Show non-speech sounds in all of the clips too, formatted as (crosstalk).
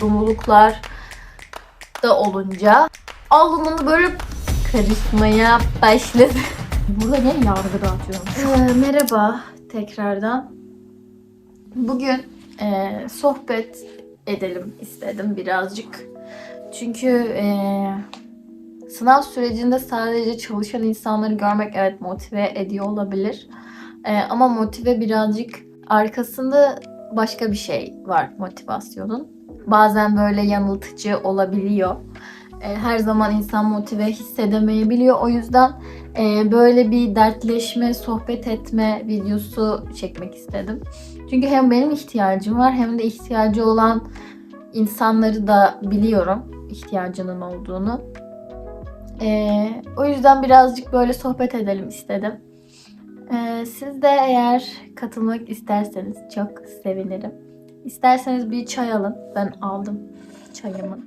sorumluluklar da olunca alnımın böyle karışmaya başladı. (laughs) Burada ne yargı dağıtıyorum. Ee, merhaba tekrardan. Bugün e, sohbet edelim istedim birazcık. Çünkü e, sınav sürecinde sadece çalışan insanları görmek evet motive ediyor olabilir. E, ama motive birazcık arkasında başka bir şey var motivasyonun. Bazen böyle yanıltıcı olabiliyor. E, her zaman insan motive hissedemeyebiliyor. O yüzden e, böyle bir dertleşme, sohbet etme videosu çekmek istedim. Çünkü hem benim ihtiyacım var hem de ihtiyacı olan insanları da biliyorum ihtiyacının olduğunu. E, o yüzden birazcık böyle sohbet edelim istedim. Siz de eğer katılmak isterseniz çok sevinirim. İsterseniz bir çay alın. Ben aldım çayımı.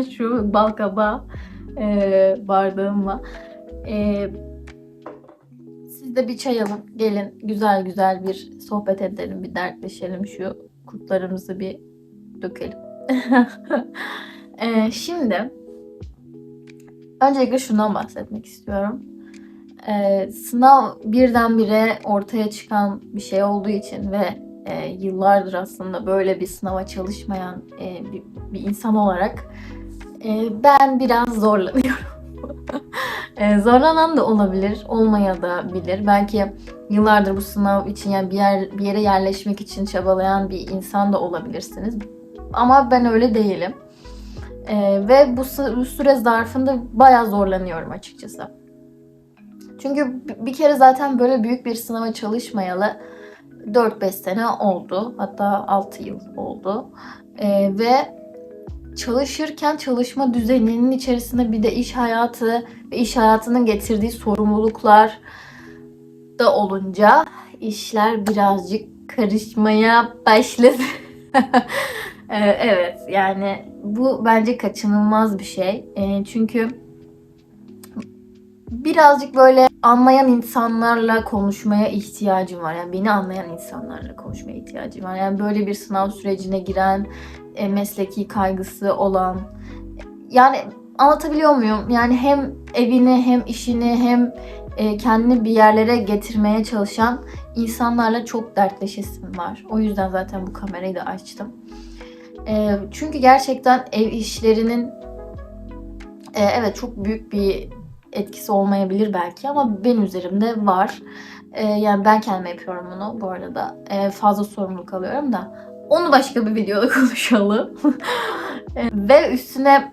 (laughs) Şu balkabağı e, bardağımla. E, siz de bir çay alın. Gelin güzel güzel bir sohbet edelim. Bir dertleşelim. Şu kurtlarımızı bir dökelim. (laughs) E, şimdi öncelikle şundan bahsetmek istiyorum. E, sınav birdenbire ortaya çıkan bir şey olduğu için ve e, yıllardır aslında böyle bir sınava çalışmayan e, bir, bir insan olarak e, ben biraz zorlanıyorum. (laughs) e, zorlanan da olabilir, olmaya da bilir. Belki yıllardır bu sınav için yani bir yer bir yere yerleşmek için çabalayan bir insan da olabilirsiniz. Ama ben öyle değilim. E, ve bu, süre zarfında bayağı zorlanıyorum açıkçası. Çünkü bir- kere zaten böyle büyük bir sınava çalışmayalı 4-5 sene oldu. Hatta 6 yıl oldu. Ee, ve çalışırken çalışma düzeninin içerisinde bir de iş hayatı ve iş hayatının getirdiği sorumluluklar da olunca işler birazcık karışmaya başladı. (laughs) Ee, evet yani bu bence kaçınılmaz bir şey. Ee, çünkü birazcık böyle anlayan insanlarla konuşmaya ihtiyacım var. Yani beni anlayan insanlarla konuşmaya ihtiyacım var. Yani böyle bir sınav sürecine giren, e, mesleki kaygısı olan. Yani anlatabiliyor muyum? Yani hem evini hem işini hem e, kendini bir yerlere getirmeye çalışan insanlarla çok dertleşesim var. O yüzden zaten bu kamerayı da açtım. E, çünkü gerçekten ev işlerinin e, evet çok büyük bir etkisi olmayabilir belki ama benim üzerimde var. Ee, yani ben kendime yapıyorum bunu bu arada. Ee, fazla sorumluluk alıyorum da. Onu başka bir videoda (laughs) konuşalım. Ee, Ve üstüne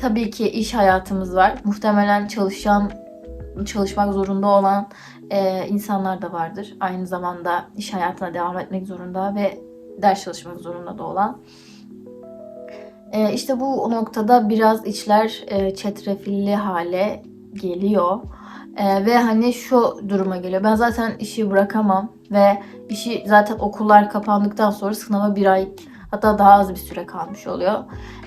tabii ki iş hayatımız var. Muhtemelen çalışan, çalışmak zorunda olan e, insanlar da vardır. Aynı zamanda iş hayatına devam etmek zorunda ve ders çalışmak zorunda da olan. Ee, işte bu noktada biraz içler e, çetrefilli hale geliyor. Ee, ve hani şu duruma geliyor. Ben zaten işi bırakamam ve işi zaten okullar kapandıktan sonra sınava bir ay hatta daha az bir süre kalmış oluyor.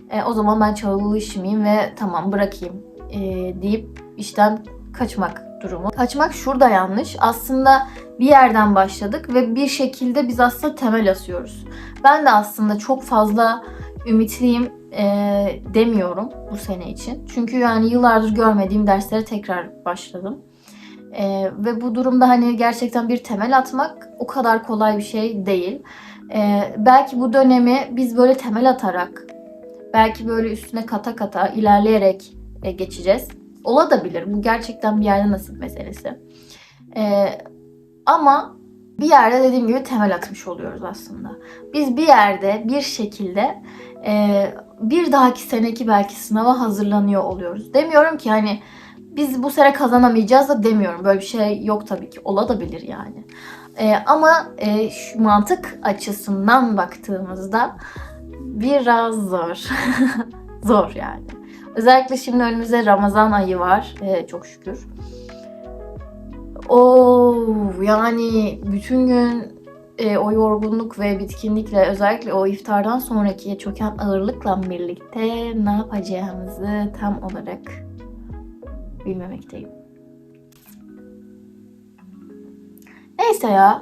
Ee, o zaman ben çalışmayayım ve tamam bırakayım e, deyip işten kaçmak durumu. Kaçmak şurada yanlış. Aslında bir yerden başladık ve bir şekilde biz aslında temel asıyoruz. Ben de aslında çok fazla ümitliyim e, demiyorum bu sene için. Çünkü yani yıllardır görmediğim derslere tekrar başladım. E, ve bu durumda hani gerçekten bir temel atmak o kadar kolay bir şey değil. E, belki bu dönemi biz böyle temel atarak, belki böyle üstüne kata kata ilerleyerek e, geçeceğiz. Olabilir. Bu gerçekten bir yerde nasip meselesi. E, ama bir yerde dediğim gibi temel atmış oluyoruz aslında. Biz bir yerde bir şekilde e, bir dahaki seneki belki sınava hazırlanıyor oluyoruz. Demiyorum ki hani biz bu sene kazanamayacağız da demiyorum. Böyle bir şey yok tabii ki. Olabilir yani. E, ama e, şu mantık açısından baktığımızda biraz zor. (laughs) zor yani. Özellikle şimdi önümüzde Ramazan ayı var. E, çok şükür. Oo, yani bütün gün e, o yorgunluk ve bitkinlikle özellikle o iftardan sonraki çöken ağırlıkla birlikte ne yapacağımızı tam olarak bilmemekteyim. Neyse ya.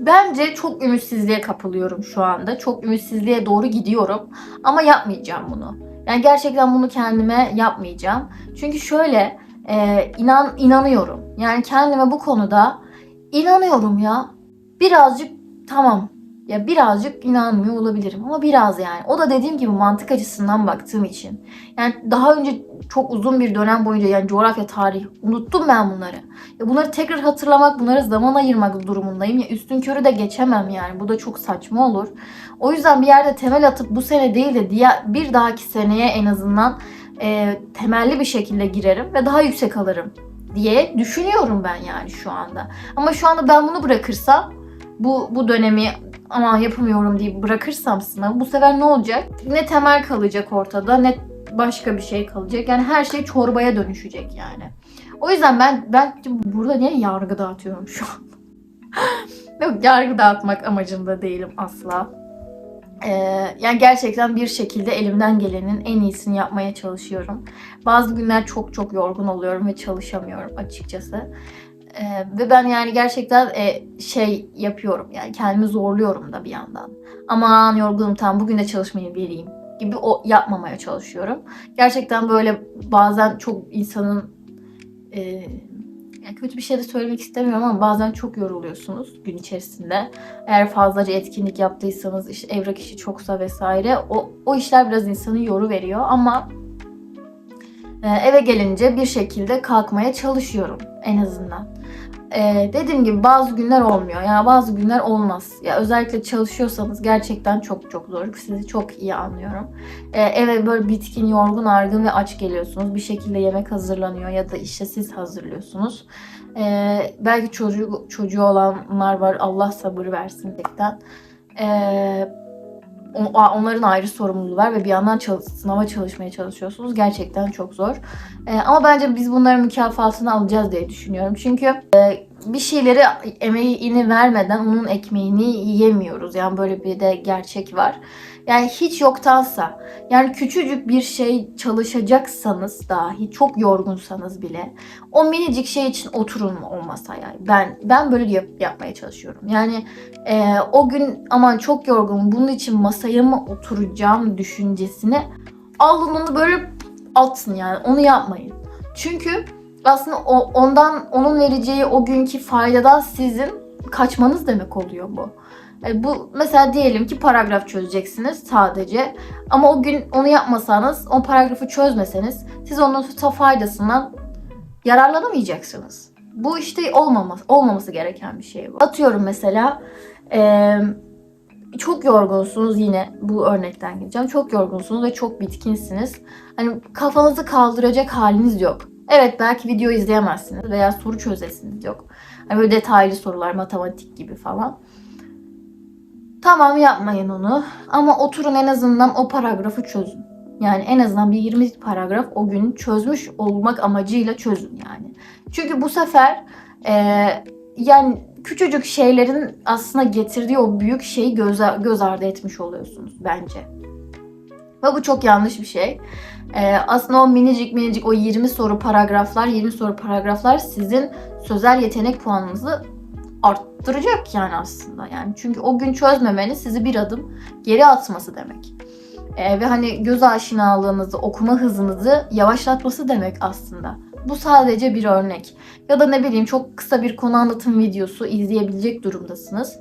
bence çok ümitsizliğe kapılıyorum şu anda. Çok ümitsizliğe doğru gidiyorum. Ama yapmayacağım bunu. Yani gerçekten bunu kendime yapmayacağım. Çünkü şöyle e, inan inanıyorum. Yani kendime bu konuda inanıyorum ya. Birazcık tamam. Ya birazcık inanmıyor olabilirim ama biraz yani. O da dediğim gibi mantık açısından baktığım için. Yani daha önce çok uzun bir dönem boyunca yani coğrafya, tarih unuttum ben bunları. Ya bunları tekrar hatırlamak, bunlara zaman ayırmak durumundayım. Ya üstün körü de geçemem yani. Bu da çok saçma olur. O yüzden bir yerde temel atıp bu sene değil de diğer bir dahaki seneye en azından e, temelli bir şekilde girerim ve daha yüksek alırım diye düşünüyorum ben yani şu anda. Ama şu anda ben bunu bırakırsam bu bu dönemi ama yapamıyorum diye bırakırsam sınavı bu sefer ne olacak? Ne temel kalacak ortada ne başka bir şey kalacak. Yani her şey çorbaya dönüşecek yani. O yüzden ben ben burada niye yargı dağıtıyorum şu an? (laughs) Yok yargı dağıtmak amacında değilim asla. Ee, yani gerçekten bir şekilde elimden gelenin en iyisini yapmaya çalışıyorum. Bazı günler çok çok yorgun oluyorum ve çalışamıyorum açıkçası. Ee, ve ben yani gerçekten e, şey yapıyorum yani kendimi zorluyorum da bir yandan. Aman yorgunum tamam bugün de çalışmayı vereyim gibi o yapmamaya çalışıyorum. Gerçekten böyle bazen çok insanın e, yani kötü bir şey de söylemek istemiyorum ama bazen çok yoruluyorsunuz gün içerisinde. Eğer fazlaca etkinlik yaptıysanız işte evrak işi çoksa vesaire o, o işler biraz insanı yoru veriyor ama e, eve gelince bir şekilde kalkmaya çalışıyorum en azından. E, dediğim gibi bazı günler olmuyor. Yani bazı günler olmaz. Ya özellikle çalışıyorsanız gerçekten çok çok zor. Sizi çok iyi anlıyorum. E, eve böyle bitkin, yorgun, argın ve aç geliyorsunuz. Bir şekilde yemek hazırlanıyor ya da işte siz hazırlıyorsunuz. E, belki çocuğu çocuğu olanlar var. Allah sabır versin gerçekten. E, o- onların ayrı sorumluluğu var ve bir yandan sınava çalışmaya çalışıyorsunuz. Gerçekten çok zor. E, ama bence biz bunların mükafatını alacağız diye düşünüyorum. Çünkü e, bir şeyleri emeğini vermeden onun ekmeğini yiyemiyoruz. Yani böyle bir de gerçek var. Yani hiç yoktansa yani küçücük bir şey çalışacaksanız dahi çok yorgunsanız bile o minicik şey için oturun o masaya. Ben ben böyle yap- yapmaya çalışıyorum. Yani e, o gün aman çok yorgunum bunun için masaya mı oturacağım düşüncesini alın böyle atın yani onu yapmayın. Çünkü aslında o, ondan onun vereceği o günkü faydadan sizin kaçmanız demek oluyor bu. E, bu mesela diyelim ki paragraf çözeceksiniz sadece ama o gün onu yapmasanız o paragrafı çözmeseniz siz onun faydasından yararlanamayacaksınız. Bu işte olmaması, olmaması gereken bir şey bu. Atıyorum mesela e, çok yorgunsunuz yine bu örnekten gideceğim. Çok yorgunsunuz ve çok bitkinsiniz. Hani kafanızı kaldıracak haliniz yok. Evet belki video izleyemezsiniz veya soru çözesiniz yok. Hani böyle detaylı sorular matematik gibi falan. Tamam yapmayın onu ama oturun en azından o paragrafı çözün. Yani en azından bir 20 paragraf o gün çözmüş olmak amacıyla çözün yani. Çünkü bu sefer e, yani küçücük şeylerin aslında getirdiği o büyük şeyi göz, göz ardı etmiş oluyorsunuz bence. Ve bu çok yanlış bir şey. Ee, aslında o minicik minicik o 20 soru paragraflar, 20 soru paragraflar sizin sözel yetenek puanınızı arttıracak yani aslında. Yani çünkü o gün çözmemeniz sizi bir adım geri atması demek. Ee, ve hani göz aşinalığınızı, okuma hızınızı yavaşlatması demek aslında. Bu sadece bir örnek. Ya da ne bileyim çok kısa bir konu anlatım videosu izleyebilecek durumdasınız.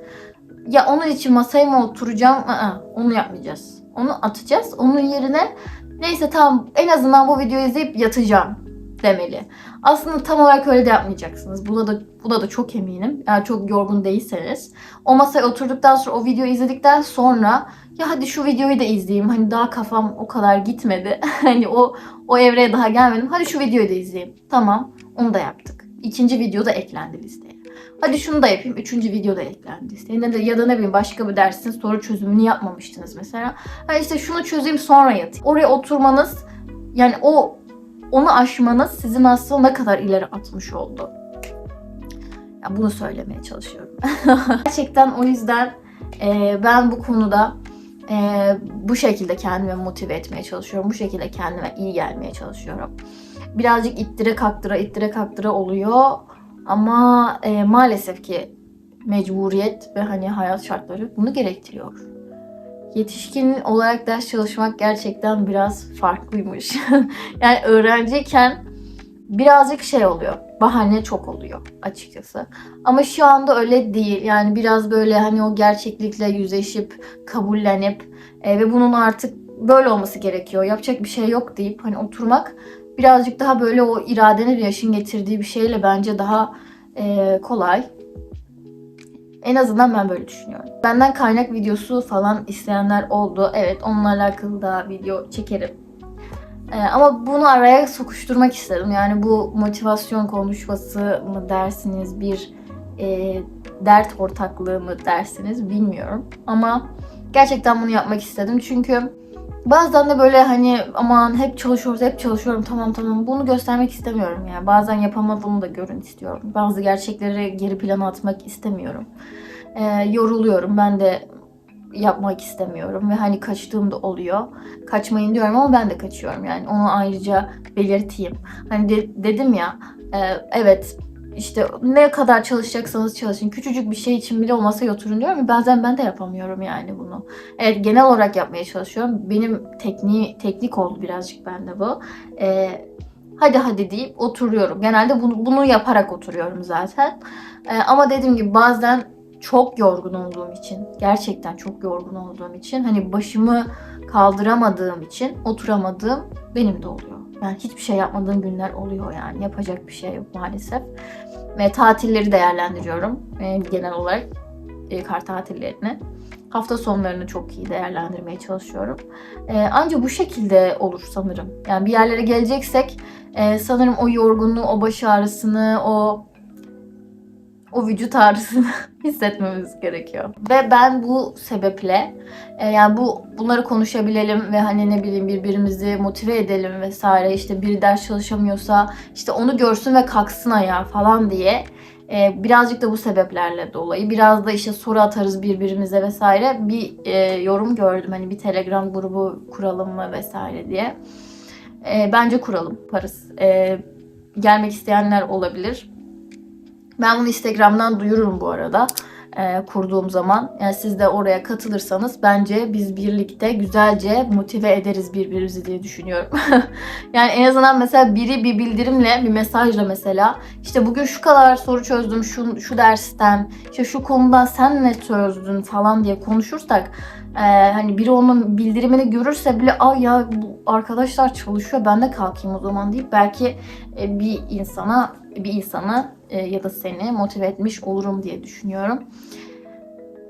Ya onun için masaya mı oturacağım? Aa, onu yapmayacağız. Onu atacağız. Onun yerine neyse tamam en azından bu videoyu izleyip yatacağım demeli. Aslında tam olarak öyle de yapmayacaksınız. Buna da buna da çok eminim. Eğer çok yorgun değilseniz. O masaya oturduktan sonra o videoyu izledikten sonra ya hadi şu videoyu da izleyeyim. Hani daha kafam o kadar gitmedi. (laughs) hani o o evreye daha gelmedim. Hadi şu videoyu da izleyeyim. Tamam. Onu da yaptık. İkinci video da eklendi listeye. Hadi şunu da yapayım. Üçüncü video da eklendi. Ya da, ya da ne bileyim başka bir dersin soru çözümünü yapmamıştınız mesela. Ha işte şunu çözeyim sonra yatayım. Oraya oturmanız yani o onu aşmanız sizin aslında ne kadar ileri atmış oldu. Ya bunu söylemeye çalışıyorum. (laughs) Gerçekten o yüzden e, ben bu konuda e, bu şekilde kendimi motive etmeye çalışıyorum. Bu şekilde kendime iyi gelmeye çalışıyorum. Birazcık ittire kaktıra ittire kaktıra oluyor. Ama e, maalesef ki mecburiyet ve hani hayat şartları bunu gerektiriyor. Yetişkin olarak ders çalışmak gerçekten biraz farklıymış. (laughs) yani öğrenciyken birazcık şey oluyor. Bahane çok oluyor açıkçası. Ama şu anda öyle değil. Yani biraz böyle hani o gerçeklikle yüzleşip, kabullenip e, ve bunun artık böyle olması gerekiyor. Yapacak bir şey yok deyip hani oturmak birazcık daha böyle o iradenin yaşın getirdiği bir şeyle bence daha e, kolay. En azından ben böyle düşünüyorum. Benden kaynak videosu falan isteyenler oldu. Evet onunla alakalı da video çekerim. Ee, ama bunu araya sokuşturmak istedim. Yani bu motivasyon konuşması mı dersiniz, bir e, dert ortaklığı mı dersiniz bilmiyorum. Ama gerçekten bunu yapmak istedim. Çünkü bazen de böyle hani aman hep çalışıyoruz, hep çalışıyorum tamam tamam bunu göstermek istemiyorum yani. Bazen yapamadığımı da görün istiyorum. Bazı gerçekleri geri plana atmak istemiyorum. Ee, yoruluyorum. Ben de yapmak istemiyorum ve hani kaçtığım da oluyor. Kaçmayın diyorum ama ben de kaçıyorum yani. Onu ayrıca belirteyim. Hani de- dedim ya e, evet işte ne kadar çalışacaksanız çalışın. Küçücük bir şey için bile o masaya oturun diyorum bazen ben de yapamıyorum yani bunu. Evet genel olarak yapmaya çalışıyorum. Benim tekniği, teknik oldu birazcık bende bu. E, hadi hadi deyip oturuyorum. Genelde bunu, bunu yaparak oturuyorum zaten. E, ama dediğim gibi bazen çok yorgun olduğum için, gerçekten çok yorgun olduğum için, hani başımı kaldıramadığım için oturamadığım benim de oluyor. Yani hiçbir şey yapmadığım günler oluyor yani. Yapacak bir şey yok maalesef. Ve tatilleri değerlendiriyorum e, genel olarak e, kar tatillerini. Hafta sonlarını çok iyi değerlendirmeye çalışıyorum. E, ancak bu şekilde olur sanırım. Yani bir yerlere geleceksek e, sanırım o yorgunluğu, o baş ağrısını, o o vücut ağrısını (laughs) hissetmemiz gerekiyor. Ve ben bu sebeple e, yani bu bunları konuşabilelim ve hani ne bileyim birbirimizi motive edelim vesaire işte biri ders çalışamıyorsa işte onu görsün ve kalksın ayağa falan diye e, birazcık da bu sebeplerle dolayı biraz da işte soru atarız birbirimize vesaire bir e, yorum gördüm hani bir telegram grubu kuralım mı vesaire diye. E, bence kuralım Paris. E, gelmek isteyenler olabilir. Ben bunu Instagram'dan duyururum bu arada e, kurduğum zaman. Yani siz de oraya katılırsanız bence biz birlikte güzelce motive ederiz birbirimizi diye düşünüyorum. (laughs) yani en azından mesela biri bir bildirimle, bir mesajla mesela işte bugün şu kadar soru çözdüm şu, şu dersten, işte şu konudan sen ne çözdün falan diye konuşursak e, hani biri onun bildirimini görürse bile ay ya bu arkadaşlar çalışıyor ben de kalkayım o zaman deyip belki e, bir insana bir insana e, ya da seni motive etmiş olurum diye düşünüyorum.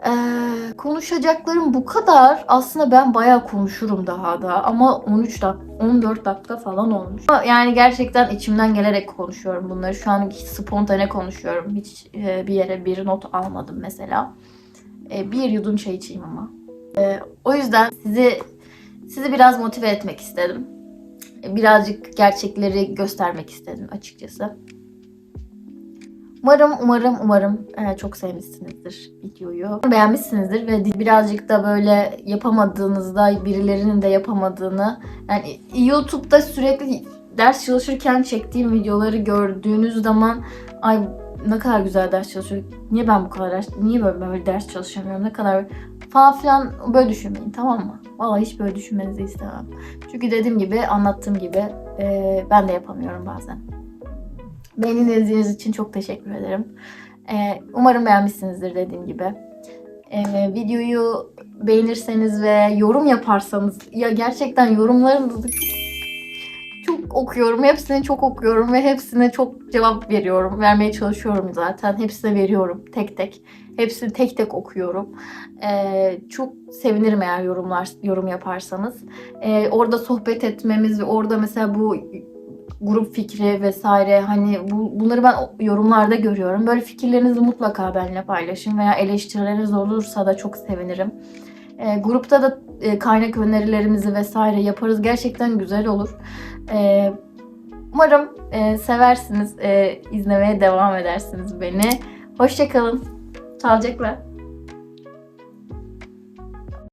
Ee, konuşacaklarım bu kadar. Aslında ben bayağı konuşurum daha da ama 13 dakika 14 dakika falan olmuş. Yani gerçekten içimden gelerek konuşuyorum bunları. Şu an spontane konuşuyorum. Hiç e, bir yere bir not almadım mesela. E, bir yudum çay içeyim ama. E, o yüzden sizi sizi biraz motive etmek istedim. Birazcık gerçekleri göstermek istedim açıkçası. Umarım, umarım, umarım e, çok sevmişsinizdir videoyu. Beğenmişsinizdir ve birazcık da böyle yapamadığınızda birilerinin de yapamadığını yani YouTube'da sürekli ders çalışırken çektiğim videoları gördüğünüz zaman ay ne kadar güzel ders çalışıyor. Niye ben bu kadar ders, niye böyle, böyle ders çalışamıyorum? Ne kadar falan filan böyle düşünmeyin tamam mı? Vallahi hiç böyle düşünmenizi istemem. Çünkü dediğim gibi anlattığım gibi e, ben de yapamıyorum bazen. Beni izlediğiniz için çok teşekkür ederim. Ee, umarım beğenmişsinizdir dediğim gibi. Ee, videoyu beğenirseniz ve yorum yaparsanız ya gerçekten yorumlarınızı okuyorum. Hepsini çok okuyorum ve hepsine çok cevap veriyorum. Vermeye çalışıyorum zaten. Hepsine veriyorum tek tek. Hepsini tek tek okuyorum. Ee, çok sevinirim eğer yorumlar yorum yaparsanız. Ee, orada sohbet etmemiz ve orada mesela bu grup fikri vesaire hani bu, bunları ben yorumlarda görüyorum. Böyle fikirlerinizi mutlaka benimle paylaşın veya eleştirileriniz olursa da çok sevinirim. E, grupta da e, kaynak önerilerimizi vesaire yaparız. Gerçekten güzel olur. E, umarım e, seversiniz, e, izlemeye devam edersiniz beni. Hoşçakalın. Sağlıcakla.